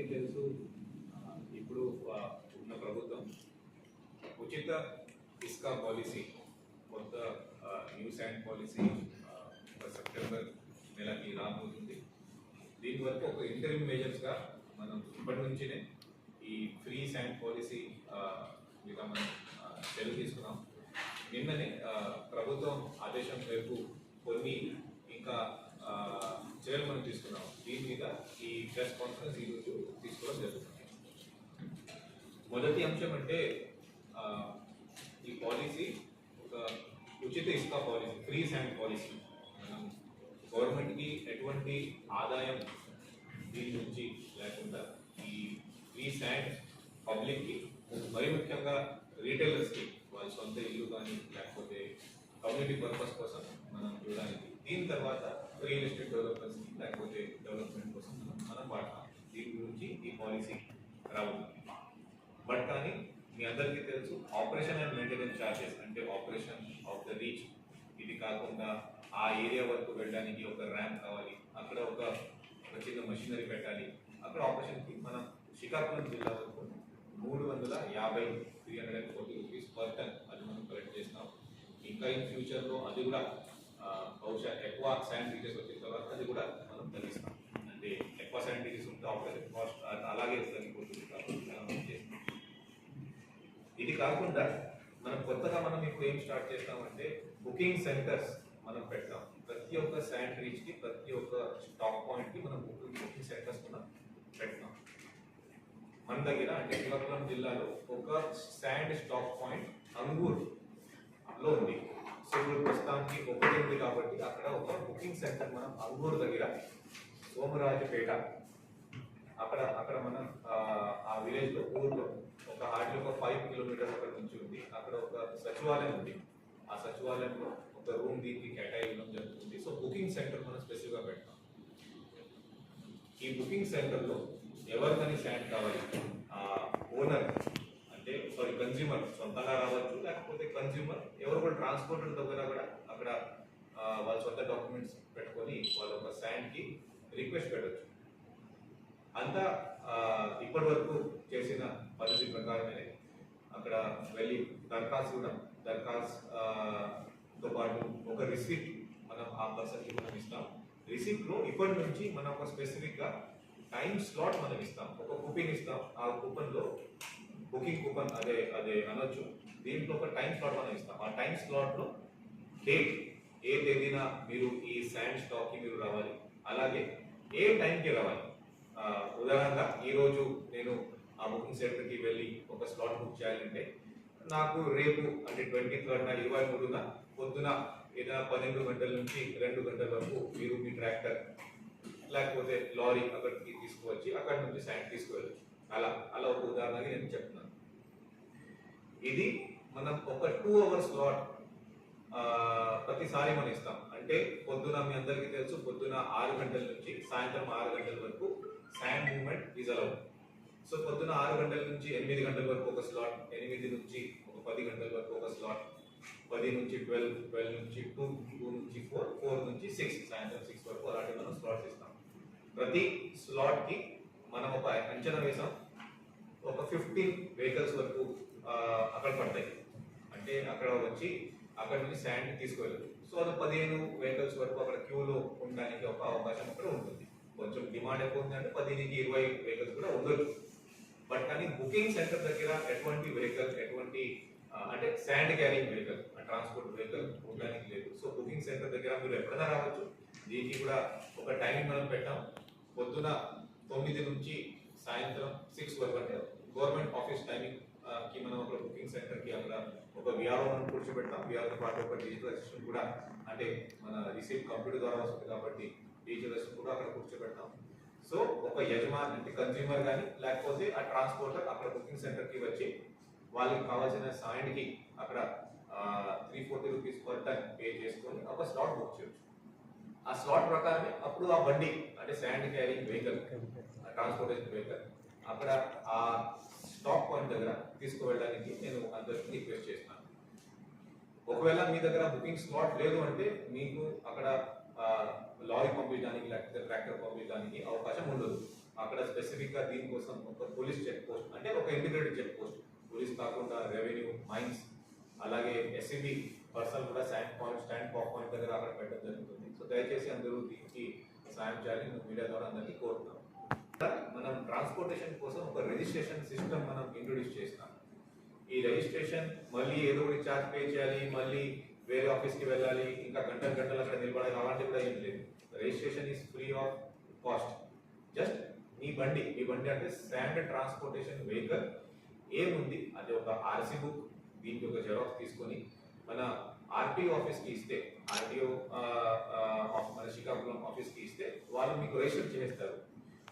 అందరికీ తెలుసు. ఇప్పుడు ఉన్న ప్రభుత్వం ఉచిత ఇస్కా పాలసీ కొత్త news new sand policy September నెలకి రాబోతుంది. దీని వరకు ఒక ఇంటర్వ్యూ మేజర్స్గా మనం ఇప్పటి నుంచినే ఈ ఫ్రీ శాండ్ పాలసీ మీద మనం సెలవు తీసుకున్నాం. నిన్ననే ప్రభుత్వం ఆదేశం మేరకు కొన్ని ఇంకా చర్యలు మనం తీసుకున్నాం. దీని మీద ఈ ప్రెస్ కాన్ఫరెన్స్ ఈరోజు తీసుకోవడం జరుగుతుంది. మొదటి అంశం అంటే ఆ, ఈ పాలసీ ఒక ఉచిత ఇసుక పాలసీ ఫ్రీ శాండ్ పాలసీ మనం గవర్నమెంట్కి ఎటువంటి ఆదాయం దీని నుంచి లేకుండా ఈ ఫ్రీ శాండ్ పబ్లిక్కి మరి ముఖ్యంగా రీటైలర్స్కి వాళ్ళ సొంత ఇల్లు కానీ లేకపోతే కమ్యూనిటీ పర్పస్ కోసం మనం చూడడానికి దీని తర్వాత రియల్ ఎస్టేట్ డెవలపర్స్కి లేకపోతే డెవలప్మెంట్ కోసం మనం మనం వాడతాం. దీని గురించి ఈ పాలసీ రావుతుంది బట్ కానీ మీ అందరికీ తెలుసు ఆపరేషన్ అండ్ మెయింటెనెన్స్ ఛార్జెస్ అంటే ఆపరేషన్ ఆఫ్ ద రీచ్ ఇది కాకుండా ఆ ఏరియా వరకు వెళ్ళడానికి ఒక ర్యాంప్ కావాలి. అక్కడ ఒక ఒక చిన్న మెషినరీ పెట్టాలి. అక్కడ ఆపరేషన్కి మనం శ్రీకాకుళం జిల్లా వరకు మూడు వందల యాభై three hundred and forty rupees per ton అది మనం కలెక్ట్ చేస్తాం. ఇంకా ఇన్ ఫ్యూచర్లో అది కూడా బహుశా ఎక్కువ శానిటైజర్స్ వచ్చిన తర్వాత అది కూడా ఎక్కువ శానిటైజర్స్ ఉంటే కాస్ట్ అలాగే తగ్గిపోతుంది కాబట్టి ఇది కాకుండా మనం కొత్తగా మనం ఇప్పుడు ఏం స్టార్ట్ చేస్తామంటే బుకింగ్ సెంటర్స్ మనం పెడతాం. ప్రతి ఒక్క శాండ్ రీచ్కి ప్రతి ఒక్క స్టాక్ పాయింట్కి మనం బుకింగ్ బుకింగ్ సెంటర్స్ మనం పెడతాం. మన దగ్గర అంటే శ్రీకాకుళం జిల్లాలో ఒక శాండ్ స్టాక్ పాయింట్ అంగూర్లో ఉంది. సో ఇప్పుడు ప్రస్తుతానికి ఒకటి ఉంది కాబట్టి అక్కడ ఒక బుకింగ్ సెంటర్ మనం అంగూర్ దగ్గర సోమరాజపేట. అక్కడ అక్కడ మనం ఆ, విలేజ్లో ఊర్లో ఒక హార్డ్లీ ఒక ఫైవ్ కిలోమీటర్స్ అక్కడ నుంచి ఉంది. అక్కడ ఒక సచివాలయం ఉంది. ఆ సచివాలయంలో ఒక రూమ్ దీనికి కేటాయించడం జరుగుతుంది. సో బుకింగ్ సెంటర్ మనం స్పెసిఫిక్గా పెడతాం. ఈ బుకింగ్ సెంటర్లో ఎవరికని శాండ్ కావాలి? ఆ ఓనర్ అంటే సారీ కన్జ్యూమర్ సొంతంగా రావచ్చు లేకపోతే కన్జ్యూమర్ ఎవరు కూడా ట్రాన్స్పోర్టర్ దగ్గర కూడా అక్కడ వాళ్ళ సొంత డాక్యుమెంట్స్ పెట్టుకొని వాళ్ళ ఒక శాండ్కి రిక్వెస్ట్ పెట్టచ్చు. అంతా ఇప్పటి వరకు చేసిన పద్ధతి ప్రకారమే అక్కడ వెళ్ళి దరఖాస్తు కూడా దరఖాస్తుతో పాటు ఒక రిసిప్ట్ మనం ఆ పర్సన్కి మనం ఇస్తాం. రిసిప్ట్లో ఇప్పటి నుంచి మనం ఒక స్పెసిఫిక్గా టైం స్లాట్ మనం ఇస్తాం. ఒక కూపన్ ఇస్తాం. ఆ కూపన్లో బుకింగ్ కూపన్ అదే అదే అనొచ్చు. దీంట్లో ఒక టైం స్లాట్ మనం ఇస్తాం. ఆ టైం స్లాట్లో డేట్ ఏ తేదీన మీరు ఈ శాండ్ స్టాక్కి మీరు రావాలి. అలాగే ఏ టైంకి రావాలి? ఉదాహరణగా ఈరోజు నేను ఆ బుకింగ్ సెంటర్కి వెళ్ళి ఒక స్లాట్ బుక్ చేయాలంటే నాకు రేపు అంటే ట్వంటీ థర్డ్ ఇరవై మూడున పొద్దున ఏదైనా పన్నెండు గంటల నుంచి రెండు గంటల వరకు మీరు మీ ట్రాక్టర్ లేకపోతే లారీ అక్కడికి తీసుకువచ్చి అక్కడ నుంచి శాండ్ తీసుకువెళ్ళచ్చు. అలా అలా ఒక ఉదాహరణగా నేను చెప్తున్నాను. ఇది మనం ఒక టూ అవర్స్ స్లాట్ ప్రతిసారి మనం ఇస్తాం. అంటే పొద్దున మీ అందరికీ తెలుసు పొద్దున ఆరు గంటల నుంచి సాయంత్రం ఆరు గంటల వరకు sand moment is allowed so పొద్దున ఆరు గంటల నుంచి ఎనిమిది గంటల వరకు ఒక స్లాట్ ఎనిమిది నుంచి ఒక పది గంటల వరకు ఒక స్లాట్ పది నుంచి ట్వెల్వ్ ట్వెల్వ్ నుంచి టూ టూ నుంచి ఫోర్ ఫోర్ నుంచి సిక్స్ సాయంత్రం సిక్స్ వరకు అలాంటి మనం స్లాట్స్ ఇస్తాం. ప్రతి స్లాట్కి మనం ఒక అంచనా వేసాం. ఒక ఫిఫ్టీన్ వెహికల్స్ వరకు అక్కడ పడతాయి. అంటే అక్కడ వచ్చి అక్కడ నుంచి శాండ్ తీసుకువెళ్ళారు సో అది పదిహేను వెహికల్స్ వరకు అక్కడ క్యూలో ఉండడానికి ఒక అవకాశం అక్కడ ఉంటుంది. కొంచెం డిమాండ్ ఎక్కువ ఉందంటే పదిహేనుకి ఇరవై వెహికల్స్ కూడా ఉండొచ్చు. బట్ కానీ బుకింగ్ సెంటర్ దగ్గర ఎటువంటి వెహికల్ ఎటువంటి అంటే sand carrying vehicle transport vehicle ఉండడానికి లేదు. సో బుకింగ్ సెంటర్ దగ్గర మీరు ఎప్పుడైనా రావచ్చు. దీనికి కూడా ఒక టైమింగ్ మనం పెట్టాం. పొద్దున తొమ్మిది నుంచి సాయంత్రం సిక్స్ వరకు అంటే గవర్నమెంట్ ఆఫీస్ టైమింగ్కి మనం అక్కడ బుకింగ్ సెంటర్కి అక్కడ ఒక విఆర్ఓ మనం కూర్చోబెడతాం. విఆర్ఓ పాటు ఒక డిజిటల్ అసిస్టెంట్ కూడా అంటే మన రిసీవ్ కంప్యూటర్ ద్వారా వస్తుంది కాబట్టి డిజిటల్ అసిస్టెంట్ కూడా అక్కడ కూర్చోబెడతాం. సో ఒక యజమాని అంటే కన్జ్యూమర్ కానీ లేకపోతే ఆ ట్రాన్స్పోర్టర్ అక్కడ బుకింగ్ సెంటర్కి వచ్చి వాళ్ళకి కావాల్సిన సాయండ్ అక్కడ three forty rupees per ton pay చేసుకొని ఒక స్లాట్ బుక్ చేయొచ్చు. ఆ స్లాట్ ప్రకారమే అప్పుడు ఆ బండి అంటే sand carrying vehicle transportation vehicle అక్కడ ఆ స్టాక్ పాయింట్ దగ్గర తీసుకువెళ్ళడానికి నేను అందరికీ రిక్వెస్ట్ చేస్తున్నాను. ఒకవేళ మీ దగ్గర బుకింగ్ స్లాట్ లేదు అంటే మీకు అక్కడ లారీ పంపించడానికి లేకపోతే ట్రాక్టర్ పంపించడానికి అవకాశం ఉండదు. అక్కడ స్పెసిఫిక్గా దీనికోసం ఒక పోలీస్ చెక్ పోస్ట్ అంటే ఒక ఇంటిగ్రేటెడ్ చెక్ పోస్ట్. పోలీస్ కాకుండా రెవెన్యూ మైన్స్ అలాగే ఎస్సీబీ పర్సనల్ కూడా stand point stand pack point దగ్గర అక్కడ పెట్టడం జరుగుతుంది. సో దయచేసి అందరూ దీనికి సాయం చేయాలని మీడియా ద్వారా అందరికీ కోరుతున్నాం. మనం ట్రాన్స్పోర్టేషన్ కోసం ఒక రిజిస్ట్రేషన్ సిస్టమ్ మనం ఇంట్రొడ్యూస్ చేస్తాం ఈ రిజిస్ట్రేషన్ మళ్ళీ ఏదో ఒకటి ఛార్జ్ పే చేయాలి మళ్ళీ వేరే ఆఫీస్కి వెళ్ళాలి ఇంకా గంట గంటలు అక్కడ నిలబడాలి అలాంటివి కూడా ఏం లేదు. Registration is free of cost just మీ బండి మీ బండి అంటే స్టాండర్డ్ ట్రాన్స్పోర్టేషన్ వెహికల్ ఏముంది? అది ఒక ఆర్సీ బుక్ దీనికి ఒక జెరాక్స్ తీసుకొని మన ఆర్టీఓ ఆఫీస్కి ఇస్తే ఆర్టీఓ మన శ్రీకాకుళం ఆఫీస్కి ఇస్తే వాళ్ళు మీకు రిజిస్టర్ చేస్తారు.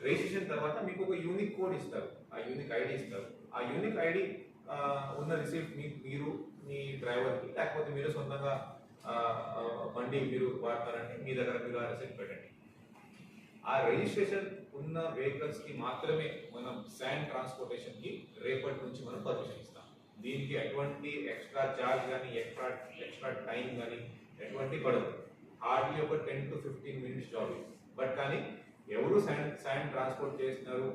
రిజిస్ట్రేషన్ తర్వాత మీకు ఒక యూనిక్ కోడ్ ఇస్తారు. ఆ యూనిక్ ఐడి ఇస్తారు. ఆ యూనిక్ ఐడి ఉన్న రిసీప్ట్ మీ మీరు మీ డ్రైవర్కి లేకపోతే మీరు సొంతంగా బండి మీరు వాడతారంటే మీ దగ్గర మీరు ఆ రిసీప్ట్ పెట్టండి. ఆ రిజిస్ట్రేషన్ ఉన్న వెహికల్స్కి మాత్రమే మనం శాండ్ ట్రాన్స్పోర్టేషన్కి రేపటి నుంచి మనం పర్మిషన్ ఇస్తాం. దీనికి ఎటువంటి ఎక్స్ట్రా చార్జ్ కానీ ఎక్స్ట్రా ఎక్స్ట్రా టైం కానీ ఎటువంటి పడదు. హార్డ్లీ ఒక ten to fifteen minutes job but కానీ ఎవరు శాండ్ శాండ్ ట్రాన్స్పోర్ట్ చేస్తున్నారు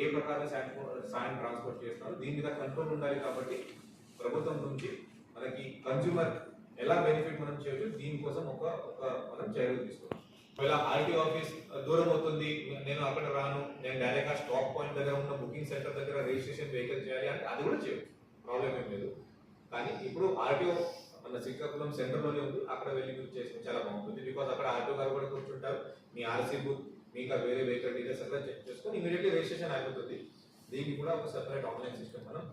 ఏ ప్రకారం శాండ్ శాండ్ ట్రాన్స్పోర్ట్ చేస్తున్నారు దీని మీద కంట్రోల్ ఉండాలి కాబట్టి ప్రభుత్వం నుంచి మనకి కన్జ్యూమర్ ఎలా బెనిఫిట్ మనం చేయొచ్చు? దీనికోసం ఒక ఒక మనం చర్యలు తీసుకోవచ్చు. ఒకవేళ ఆర్టీ ఆఫీస్ దూరం అవుతుంది నేను అక్కడ రాను నేను డైరెక్ట్గా స్టాక్ పాయింట్ దగ్గర ఉన్న బుకింగ్ సెంటర్ దగ్గర రిజిస్ట్రేషన్ వెహికల్ చేయాలి అంటే అది కూడా చేయొచ్చు. ప్రాబ్లం ఏం లేదు. కానీ ఇప్పుడు ఆర్టీఓ మన శ్రీకాకుళం సెంటర్లోనే ఉంది. అక్కడ వెళ్ళి మీరు చేస్తే చాలా బాగుంటుంది. బికాస్ అక్కడ ఆర్టీఓ గారు కూడా కూర్చుంటారు. మీ ఆర్సీ బుక్ మీకు వేరే వెహికల్ డీటెయిల్స్ అక్కడ చెక్ చేసుకొని ఇమీడియట్లీ రిజిస్ట్రేషన్ అయిపోతుంది. దీనికి కూడా ఒక సెపరేట్ ఆన్లైన్ సిస్టమ్ మనం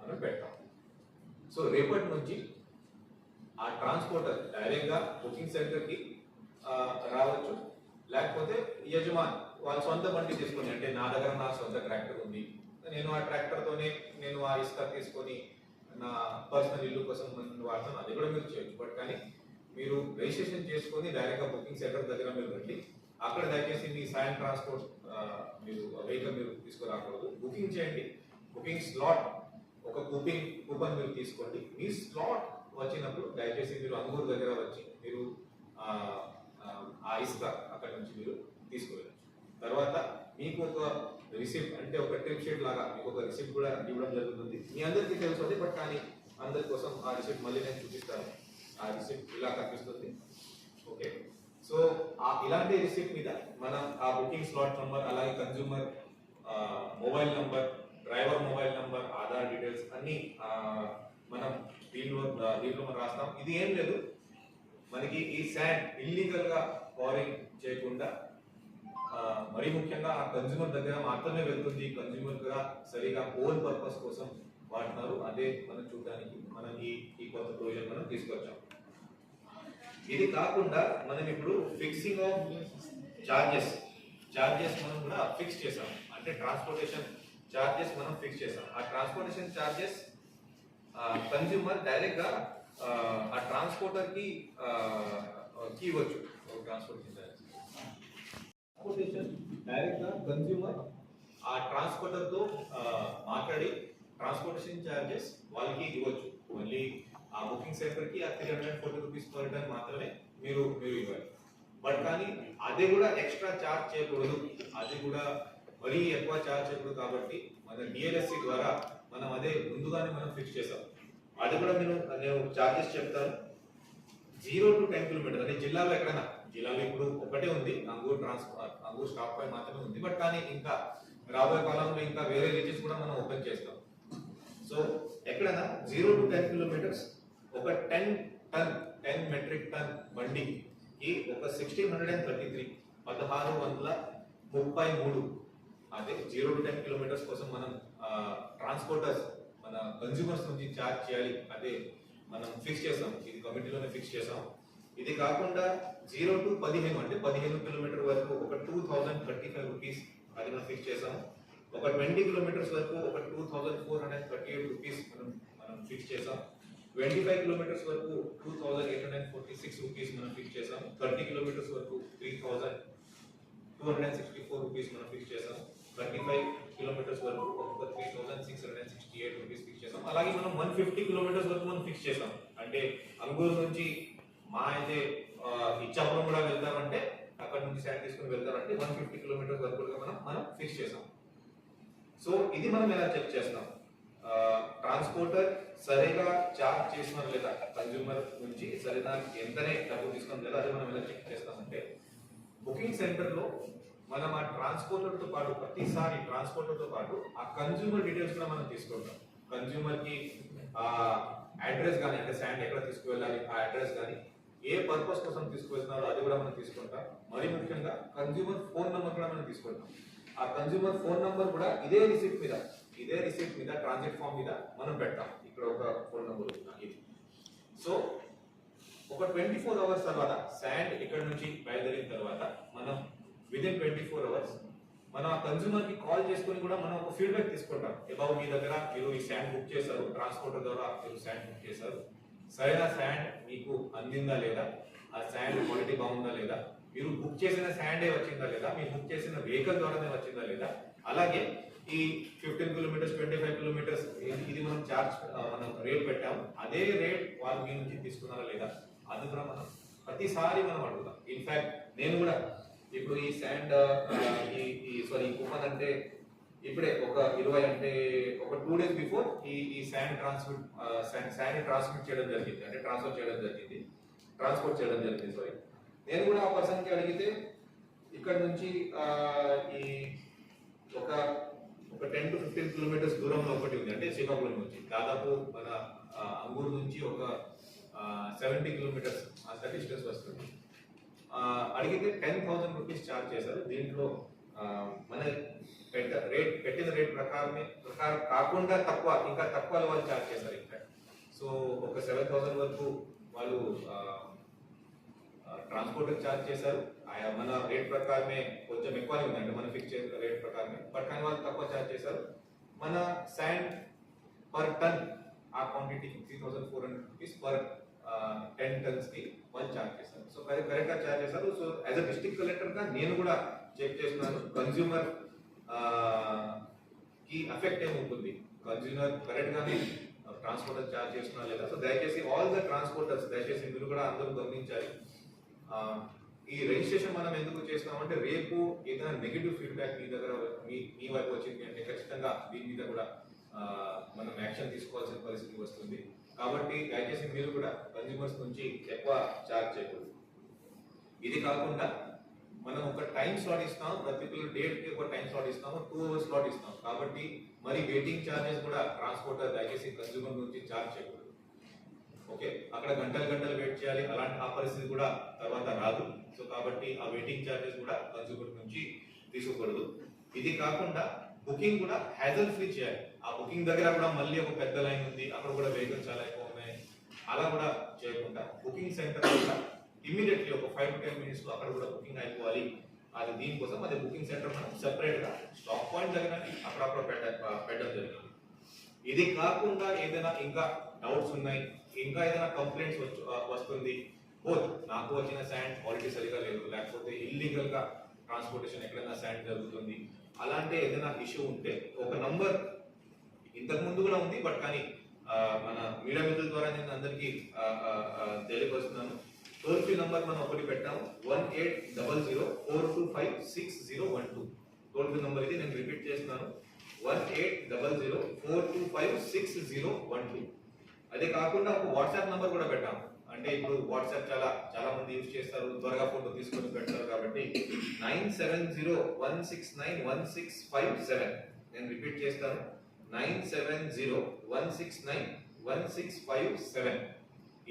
మనం పెడతాం. సో రేపటి నుంచి ఆ ట్రాన్స్పోర్టర్ డైరెక్ట్గా బుకింగ్ సెంటర్కి రావచ్చు. లేకపోతే యజమాన్ వాళ్ళ సొంత బండి తీసుకొని అంటే నా దగ్గర నా సొంత ట్రాక్టర్ ఉంది. నేను ఆ ట్రాక్టర్తోనే నేను ఆ ఇసుక తీసుకొని నా పర్సనల్ ఇల్లు కోసం వాడతాను. అది కూడా మీరు చేయొచ్చు. బట్ కానీ మీరు రిజిస్ట్రేషన్ చేసుకొని డైరెక్ట్గా బుకింగ్ సెంటర్ దగ్గర మీరు వెళ్ళి అక్కడ దయచేసి మీ సాయం ట్రాన్స్పోర్ట్ మీరు వెహికల్ మీరు తీసుకురాకూడదు. బుకింగ్ చేయండి. బుకింగ్ స్లాట్ ఒక కూపింగ్ కూపన్ మీరు తీసుకోండి. మీ స్లాట్ వచ్చినప్పుడు దయచేసి మీరు అంగూరు దగ్గర వచ్చి మీరు ఆ, ఇసుక అక్కడ నుంచి మీరు తీసుకువెళ్ళచ్చు తర్వాత మీకు ఒక రిసిప్ట్ అంటే ఒక ట్రిప్ షీట్ లాగా మీకు ఒక రిసిప్ట్ కూడా ఇవ్వడం జరుగుతుంది. మీ అందరికీ తెలుస్తుంది బట్ కానీ అందరి కోసం ఆ రిసిప్ట్ మళ్ళీ నేను చూపిస్తాను. ఆ రిసిప్ట్ ఇలా కనిపిస్తుంది. ఓకే? సో ఆ ఇలాంటి రిసిప్ట్ మీద మనం ఆ బుకింగ్ స్లాట్ నంబర్ అలాగే consumer mobile number driver mobile number Aadhaar details అన్ని మనం దీనిలో దీనిలో మనం రాస్తాం. ఇది ఏం లేదు. మనకి ఈ శాండ్ ఇల్లీగల్గా ఫారింగ్ చేయకుండా మరీ ముఖ్యంగా ఆ కన్జ్యూమర్ దగ్గర మాత్రమే వెళ్తుంది. కన్జ్యూమర్గా సరిగా ఓన్ పర్పస్ కోసం వాడుతున్నారు. అదే మనం చూడడానికి మనం ఈ ఈ కొత్త ప్రొవిజన్ మనం తీసుకొచ్చాం. ఇది కాకుండా మనం ఇప్పుడు ఫిక్సింగ్ ఆఫ్ చార్జెస్ చార్జెస్ మనం కూడా ఫిక్స్ చేసాం. అంటే ట్రాన్స్పోర్టేషన్ చార్జెస్ మనం ఫిక్స్ చేసాం. ఆ ట్రాన్స్పోర్టేషన్ చార్జెస్ కన్జ్యూమర్ డైరెక్ట్గా ఆ, ట్రాన్స్పోర్టర్కి ట్రాన్స్పోర్టర్కి ఇవ్వచ్చు. ట్రాన్స్పోర్టేషన్ చార్జెస్ ట్రాన్స్పోర్టేషన్ డైరెక్ట్గా కన్జ్యూమర్ ఆ ట్రాన్స్పోర్టర్తో మాట్లాడి ట్రాన్స్పోర్టేషన్ చార్జెస్ వాళ్ళకి ఇవ్వచ్చు. మళ్ళీ ఆ బుకింగ్ సెంటర్కి ఆ three hundred forty rupees per ton మాత్రమే మీరు మీరు ఇవ్వాలి. బట్ కానీ అది కూడా ఎక్స్ట్రా ఛార్జ్ చేయకూడదు. అది కూడా మరీ ఎక్కువ ఛార్జ్ చేయకూడదు కాబట్టి మన డిఎల్ఎస్సి ద్వారా మనం అదే ముందుగానే మనం ఫిక్స్ చేసాం. అది కూడా నేను నేను ఛార్జెస్ చెప్తాను. జీరో టు టెన్ కిలోమీటర్ అంటే జిల్లాలో ఎక్కడైనా జిల్లాలో ఇప్పుడు ఒకటే ఉంది అంగూర్ ట్రాన్స్ఫర్ అంగూర్ స్టాప్ పై మాత్రమే ఉంది. బట్ కానీ ఇంకా రాబోయే కాలంలో ఇంకా వేరే రీచెస్ కూడా మనం ఓపెన్ చేస్తాం. సో ఎక్కడైనా జీరో టు టెన్ కిలోమీటర్స్ ఒక ten ton ten metric ton బండికి ఒక sixteen hundred and thirty three పదహారు వందల ముప్పై మూడు. అదే జీరో టు టెన్ కిలోమీటర్స్ కోసం మనం ట్రాన్స్పోర్టర్స్ మన కన్జ్యూమర్స్ నుంచి ఛార్జ్ చేయాలి. అదే మనం ఫిక్స్ చేసాం ఇది కమిటీలోనే ఫిక్స్ చేసాం ఇది కాకుండా జీరో టు పదిహేను అంటే పదిహేను కిలోమీటర్ వరకు ఒక two thousand thirty five rupees అది మనం ఫిక్స్ చేసాం ఒక ట్వంటీ కిలోమీటర్స్ వరకు ఒక two thousand four hundred thirty eight rupees మనం మనం ఫిక్స్ చేసాం ట్వంటీ ఫైవ్ కిలోమీటర్స్ వరకు two thousand eight hundred forty six rupees మనం ఫిక్స్ చేసాం. థర్టీ కిలోమీటర్స్ వరకు three thousand two hundred sixty four rupees మనం ఫిక్స్ చేసాం. థర్టీ ఫైవ్ కిలోమీటర్స్ వరకు ఒక three thousand six hundred sixty eight rupees fix చేసాం. అలాగే మనం వన్ ఫిఫ్టీ కిలోమీటర్స్ వరకు మనం ఫిక్స్ చేసాం. అంటే అంగూరు నుంచి మా అయితే ఇచ్చాపురం కూడా వెళ్తామంటే అక్కడ నుంచి శాండ్ తీసుకుని వెళ్తామంటే వన్ ఫిఫ్టీ కిలోమీటర్స్ వరకు కూడా మనం మనం ఫిక్స్ చేసాం. సో ఇది మనం ఎలా చెక్ చేస్తాం? ట్రాన్స్పోర్టర్ సరిగా చార్జ్ చేసిన లేదా? కన్జ్యూమర్ నుంచి సరిగా ఎంతనే డబ్బు తీసుకుని లేదా అది మనం ఎలా చెక్ చేస్తామంటే బుకింగ్ సెంటర్లో మనం ఆ ట్రాన్స్పోర్టర్తో పాటు ప్రతిసారి ట్రాన్స్పోర్టర్తో పాటు ఆ కన్జ్యూమర్ డీటెయిల్స్ కూడా మనం తీసుకుంటాం. కన్జ్యూమర్కి అడ్రస్ కానీ అంటే శాండ్ ఎక్కడ తీసుకువెళ్ళాలి ఆ అడ్రస్ కానీ ఏ పర్పస్ కోసం తీసుకువెళ్తున్నారో అది కూడా మనం తీసుకుంటాం. మరి ముఖ్యంగా కన్జ్యూమర్ ఫోన్ నెంబర్ కూడా మనం తీసుకుంటాం. ఆ కన్జ్యూమర్ ఫోన్ నెంబర్ కూడా ఇదే రిసిప్ట్ మీద ఇదే రిసిప్ట్ మీద ట్రాన్సిట్ ఫామ్ మీద మనం పెడతాం ఇక్కడ ఒక ఫోన్ నెంబర్ ఇది. సో ఒక ట్వంటీ ఫోర్ అవర్స్ తర్వాత శాండ్ ఇక్కడ నుంచి బయలుదేరిన తర్వాత మనం విదిన్ ట్వంటీ ఫోర్ అవర్స్ మనం ఆ కన్జ్యూమర్కి కాల్ చేసుకొని కూడా మనం ఒక ఫీడ్బ్యాక్ తీసుకుంటాం. అబౌవ్ మీ దగ్గర మీరు ఈ శాండ్ బుక్ చేశారు ట్రాన్స్పోర్టర్ ద్వారా మీరు శాండ్ బుక్ చేశారు. సరైన శాండ్ మీకు అందిందా లేదా? ఆ శాండ్ క్వాలిటీ బాగుందా లేదా? మీరు బుక్ చేసిన శాండే వచ్చిందా లేదా? మీరు బుక్ చేసిన వెహికల్ ద్వారానే వచ్చిందా లేదా? అలాగే ఈ fifteen kilometres twenty five kilometres ఇది మనం చార్జ్ మనం రేట్ పెట్టాము అదే రేట్ వాళ్ళు మీ నుంచి తీసుకున్నారా లేదా? అది కూడా మనం ప్రతిసారి మనం అడుగుతాం. ఇన్ఫ్యాక్ట్ నేను కూడా ఇప్పుడు ఈ శాండ్ ఈ ఈ సారీ ఈ అంటే ఇప్పుడే ఒక ఇరవై అంటే ఒక టూ డేస్ బిఫోర్ ఈ ఈ శాండ్ ట్రాన్స్మిట్ శాండ్ ట్రాన్స్మిట్ చేయడం జరిగింది. అంటే ట్రాన్స్ఫర్ చేయడం జరిగింది. ట్రాన్స్పోర్ట్ చేయడం జరిగింది సారీ నేను కూడా ఆ పర్సన్కి అడిగితే ఇక్కడ నుంచి ఈ ఒక ఒక టెన్ టు ఫిఫ్టీన్ కిలోమీటర్స్ దూరంలో ఒకటి ఉంది అంటే శ్రీకాకుళం నుంచి. దాదాపు మన అంగూరు నుంచి ఒక సెవెంటీ కిలోమీటర్స్ అంత డిస్టెన్స్ వస్తుంది. అడిగితే టెన్ థౌసండ్ రూపీస్ ఛార్జ్ చేశారు. దీంట్లో మన పెట్ట రేట్ పెట్టిన రేట్ ప్రకారమే ప్రకారం కాకుండా తక్కువ ఇంకా తక్కువ వాళ్ళు ఛార్జ్ చేశారు ఇంకా సో ఒక సెవెన్ థౌసండ్ వరకు వాళ్ళు ట్రాన్స్పోర్ట్ ఛార్జ్ చేశారు. ఆయా మన రేట్ ప్రకారమే కొంచెం ఎక్కువనే ఉంది అంటే మన ఫిక్స్ చేసిన రేట్ ప్రకారమే. బట్ కానీ వాళ్ళు తక్కువ ఛార్జ్ చేశారు. మన శాండ్ పర్ టన్ ఆ క్వాంటిటీకి three thousand four hundred rupees per ten టన్స్కి వాళ్ళు ఛార్జ్ చేశారు. సో కరెక్ట్గా ఛార్జ్ చేశారు. సో యాజ్ అ డిస్ట్రిక్ట్ కలెక్టర్గా నేను కూడా చెక్ చేస్తున్నాను. కన్జ్యూమర్కి అఫెక్ట్ ఏముంటుంది? కన్జ్యూమర్ కరెక్ట్ గానే ట్రాన్స్పోర్టర్ ఛార్జ్ చేస్తున్నా లేదా? సో దయచేసి ఆల్ ద ట్రాన్స్పోర్టర్స్ దయచేసి మీరు కూడా అందరూ గమనించాలి. ఈ రిజిస్ట్రేషన్ మనం ఎందుకు చేస్తున్నామంటే రేపు ఏదైనా నెగిటివ్ ఫీడ్బ్యాక్ మీ దగ్గర మీ మీ వైపు వచ్చింది అంటే ఖచ్చితంగా దీని మీద కూడా మనం యాక్షన్ తీసుకోవాల్సిన పరిస్థితి వస్తుంది. కాబట్టి దయచేసి మీరు కూడా కన్జ్యూమర్స్ నుంచి ఎక్కువ ఛార్జ్ చేయకూడదు. ఇది కాకుండా మనం ఒక టైం స్లాట్ ఇస్తాం పర్టికులర్ డేట్కి ఒక టైం స్లాట్ ఇస్తాము టూ అవర్స్ స్లాట్ ఇస్తాం. కాబట్టి మరి వెయిటింగ్ చార్జెస్ కూడా ట్రాన్స్పోర్టర్ దయచేసి కన్జ్యూమర్ నుంచి ఛార్జ్ చేయకూడదు. ఓకే అక్కడ గంటలు గంటలు వెయిట్ చేయాలి. అలాంటి ఆ పరిస్థితి కూడా తర్వాత రాదు. సో కాబట్టి ఆ వెయిటింగ్ చార్జెస్ కూడా కన్జ్యూమర్ నుంచి తీసుకోకూడదు. ఇది కాకుండా బుకింగ్ కూడా హ్యాజల్ ఫ్రీ చేయాలి. ఆ బుకింగ్ దగ్గర కూడా మళ్ళీ ఒక పెద్ద లైన్ ఉంది. అక్కడ కూడా వెహికల్స్ చాలా ఎక్కువ ఉన్నాయి. అలా కూడా చేయకుండా బుకింగ్ సెంటర్ కూడా ఇమీడియట్లీ ఒక ఫైవ్ టు టెన్ మినిట్స్ అక్కడ కూడా బుకింగ్ అయిపోవాలి. అది దీనికోసం అది బుకింగ్ సెంటర్ మనం సెపరేట్గా స్టాక్ పాయింట్ దగ్గర అక్కడక్కడ పెట్ట పెట్టడం జరిగింది. ఇది కాకుండా ఏదైనా ఇంకా డౌట్స్ ఉన్నాయి ఇంకా ఏదైనా కంప్లైంట్స్ వచ్చు వస్తుంది ఓ నాకు వచ్చిన శాండ్ క్వాలిటీ సరిగా లేదు. లేకపోతే ఇల్లీగల్గా ట్రాన్స్పోర్టేషన్ ఎక్కడైనా శాండ్ జరుగుతుంది. అలాంటి ఏదైనా ఇష్యూ ఉంటే ఒక నంబర్ ఇంతకు ముందు కూడా ఉంది బట్ కానీ మన మీడియా మిత్రుల ద్వారా నేను అందరికీ తెలియపరుస్తున్నాను. టోల్ ఫ్రీ నంబర్ మనం ఒకటి పెట్టాము. One eight double zero four two five six zero one two toll free number ఇది నేను రిపీట్ చేస్తున్నాను. One eight double zero four two five six zero one two అదే కాకుండా ఒక వాట్సాప్ నంబర్ కూడా పెట్టాము. అంటే ఇప్పుడు వాట్సాప్ చాలా చాలా మంది యూజ్ చేస్తారు. త్వరగా ఫోటో తీసుకొని పెడతారు కాబట్టి nine seven zero one six nine one six five seven నేను రిపీట్ చేస్తాను. Nine seven zero one six nine one six five seven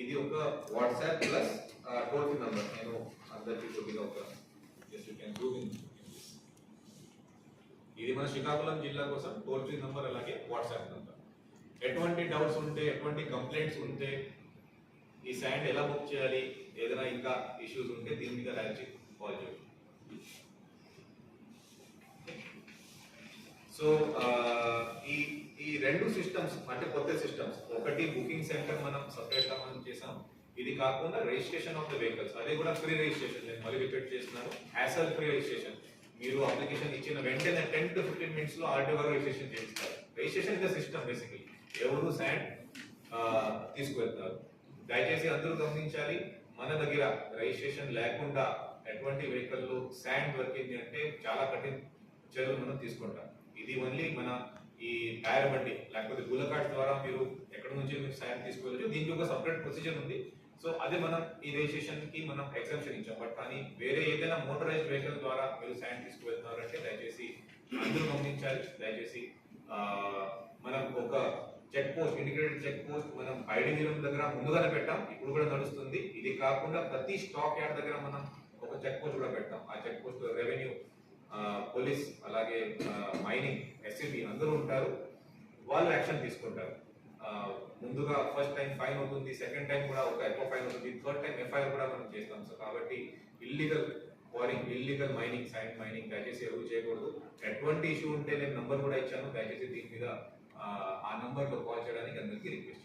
ఇది ఒక WhatsApp plus toll number number. నేను అందరికీ కొద్దిగా ఒక జస్ట్ యూ కెన్ ఇన్ ఇది మన శ్రీకాకుళం జిల్లా కోసం టోల్ ఫ్రీ నంబర్ అలాగే వాట్సాప్ నంబర్ ఎటువంటి డౌట్స్ ఉంటే ఎటువంటి కంప్లైంట్స్ ఉంటే ఈ శాండ్ ఎలా బుక్ చేయాలి ఏదైనా ఇంకా ఇష్యూస్ ఉంటే దీని మీద రాయించి కాల్ చేయండి. సో ఈ ఈ రెండు సిస్టమ్స్ అంటే కొత్త సిస్టమ్స్ ఒకటి బుకింగ్ సెంటర్ మనం సపరేట్ మనం చేసాం ఇది కాకుండా రిజిస్ట్రేషన్ ఆఫ్ ద వెహికల్స్ అది కూడా ఫ్రీ రిజిస్ట్రేషన్ నేను మళ్ళీ రిపీట్ చేస్తున్నాను. హ్యాసల్ ఫ్రీ రిజిస్ట్రేషన్ మీరు అప్లికేషన్ ఇచ్చిన వెంటనే టెన్ టు ఫిఫ్టీన్ మినిట్స్లో ఆర్టీఓ రిజిస్ట్రేషన్ చేస్తారు రిజిస్ట్రేషన్ ఇస్ సిస్టమ్ బేసికలీ ఎవరు శాండ్ తీసుకువెళ్తారు. దయచేసి అందరూ గమనించాలి. మన దగ్గర రిజిస్ట్రేషన్ లేకుండా ఎటువంటి వెహికల్ శాండ్ దొరికింది అంటే చాలా కఠిన చర్యలు మనం తీసుకుంటాం. ఇది ఓన్లీ మన ఈ టైర్ బండి లేకపోతే గులకాట్ ద్వారా మీరు ఎక్కడ నుంచి మీరు శాండ్ తీసుకోవచ్చు దీనికి ఒక సపరేట్ ప్రొసీజర్ ఉంది. సో అదే మనం ఈ రిజిస్ట్రేషన్కి మనం ఎగ్జామ్షన్ ఇచ్చాం. బట్ కానీ వేరే ఏదైనా మోటరైజ్డ్ వెహికల్ ద్వారా మీరు శాండ్ తీసుకువెళ్తున్నారంటే దయచేసి అందరూ గమనించాలి. దయచేసి మనం ఒక check post integrated check post మనం ఐడిగిరం దగ్గర ముందుగానే పెట్టాం. ఇప్పుడు కూడా నడుస్తుంది. ఇది కాకుండా ప్రతి స్టాక్ యార్డ్ దగ్గర మనం ఒక చెక్ పోస్ట్ కూడా పెట్టాం ఆ చెక్ పోస్ట్ రెవెన్యూ పోలీస్ అలాగే మైనింగ్ ఎస్సీబీ అందరూ ఉంటారు. వాళ్ళు యాక్షన్ తీసుకుంటారు. ముందుగా ఫస్ట్ టైం ఫైన్ అవుతుంది సెకండ్ టైం కూడా ఒక ఎక్కువ ఫైన్ అవుతుంది థర్డ్ టైం ఎఫ్ఐఆర్ కూడా మనం చేస్తాం సో కాబట్టి ఇల్లీగల్ వారింగ్ ఇల్లీగల్ మైనింగ్ సైడ్ మైనింగ్ దయచేసి ఎవరు చేయకూడదు. ఎటువంటి ఇష్యూ ఉంటే నేను నంబర్ కూడా ఇచ్చాను. దయచేసి దీని మీద ఆ, ఆ నంబర్లో కాల్ చేయడానికి అందరికీ రిక్వెస్ట్